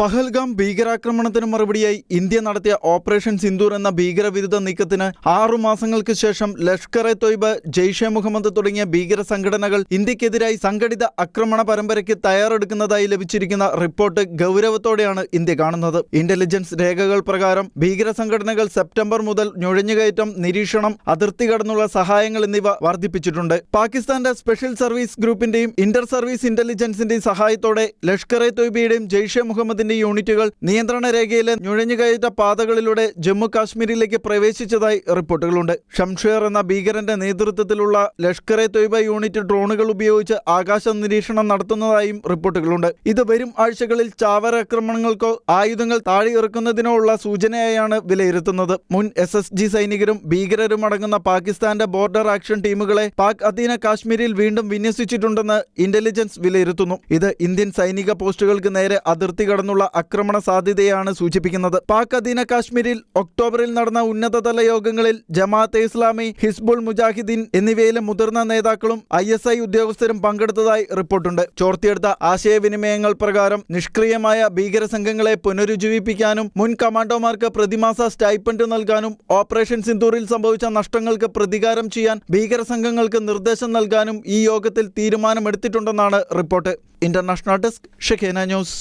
പഹൽഗാം ഭീകരാക്രമണത്തിന് മറുപടിയായി ഇന്ത്യ നടത്തിയ ഓപ്പറേഷൻ സിന്ദൂർ എന്ന ഭീകരവിരുദ്ധ നീക്കത്തിന് ആറു മാസങ്ങൾക്ക് ശേഷം ലഷ്കർ എ തൊയ്ബ് ജെയ്ഷെ മുഹമ്മദ് തുടങ്ങിയ ഭീകര സംഘടനകൾ ഇന്ത്യക്കെതിരായി സംഘടിത ആക്രമണ പരമ്പരയ്ക്ക് തയ്യാറെടുക്കുന്നതായി ലഭിച്ചിരിക്കുന്ന റിപ്പോർട്ട് ഗൗരവത്തോടെയാണ് ഇന്ത്യ കാണുന്നത്. ഇന്റലിജൻസ് രേഖകൾ പ്രകാരം ഭീകര സംഘടനകൾ സെപ്റ്റംബർ മുതൽ നുഴഞ്ഞുകയറ്റം നിരീക്ഷണം അതിർത്തി കടന്നുള്ള സഹായങ്ങൾ എന്നിവ വർദ്ധിപ്പിച്ചിട്ടുണ്ട്. പാകിസ്ഥാന്റെ സ്പെഷ്യൽ സർവീസ് ഗ്രൂപ്പിന്റെയും ഇന്റർ സർവീസ് ഇന്റലിജൻസിന്റെയും സഹായത്തോടെ ലഷ്കർ എ തൊയ്ബയുടെയും ജെയ്ഷെ മുഹമ്മദിന്റെ യൂണിറ്റുകൾ നിയന്ത്രണ രേഖയിലെ നുഴഞ്ഞുകയറ്റ പാതകളിലൂടെ ജമ്മു കാശ്മീരിലേക്ക് പ്രവേശിച്ചതായി റിപ്പോർട്ടുകളുണ്ട്. ഷംഷേർ എന്ന ഭീകരന്റെ നേതൃത്വത്തിലുള്ള ലഷ്കർ എ തൊയ്ബ യൂണിറ്റ് ഡ്രോണുകൾ ഉപയോഗിച്ച് ആകാശ നിരീക്ഷണം നടത്തുന്നതായും റിപ്പോർട്ടുകളുണ്ട്. ഇത് വരും ആഴ്ചകളിൽ ചാവർ ആക്രമണങ്ങൾക്കോ ആയുധങ്ങൾ താഴെ ഇറക്കുന്നതിനോ ഉള്ള സൂചനയായാണ് വിലയിരുത്തുന്നത്. മുൻ എസ് എസ് ജി സൈനികരും ഭീകരരും അടങ്ങുന്ന പാകിസ്ഥാന്റെ ബോർഡർ ആക്ഷൻ ടീമുകളെ പാക് അധീന കാശ്മീരിൽ വീണ്ടും വിന്യസിച്ചിട്ടുണ്ടെന്ന് ഇന്റലിജൻസ് വിലയിരുത്തുന്നു. ഇത് ഇന്ത്യൻ സൈനിക പോസ്റ്റുകൾക്ക് നേരെ അതിർത്തി കടന്നുള്ള ആക്രമണ സാധ്യതയാണ് സൂചിപ്പിക്കുന്നത്. പാക് അധീന കാശ്മീരിൽ ഒക്ടോബറിൽ നടന്ന ഉന്നതതല യോഗങ്ങളിൽ ജമാഅത്തെ ഇസ്ലാമി ഹിസ്ബുൾ മുജാഹിദ്ദീൻ എന്നിവയിലെ മുതിർന്ന നേതാക്കളും ഐ എസ് ഐ ഉദ്യോഗസ്ഥരും പങ്കെടുത്തതായി റിപ്പോർട്ടുണ്ട്. ചോർത്തിയെടുത്ത ആശയവിനിമയങ്ങൾ പ്രകാരം നിഷ്ക്രിയമായ ഭീകര സംഘങ്ങളെ പുനരുജ്ജീവിപ്പിക്കാനും മുൻ കമാൻഡോമാർക്ക് പ്രതിമാസ സ്റ്റൈപ്പൻഡ് നൽകാനും ഓപ്പറേഷൻ സിന്ദൂറിൽ സംഭവിച്ച നഷ്ടങ്ങൾക്ക് പ്രതികാരം ചെയ്യാൻ ഭീകര സംഘങ്ങൾക്ക് നിർദ്ദേശം നൽകാനും ഈ യോഗത്തിൽ തീരുമാനമെടുത്തിട്ടുണ്ടെന്നാണ് റിപ്പോർട്ട്. ഇന്റർനാഷണൽ ഡെസ്ക് ഷെഖേന ന്യൂസ്.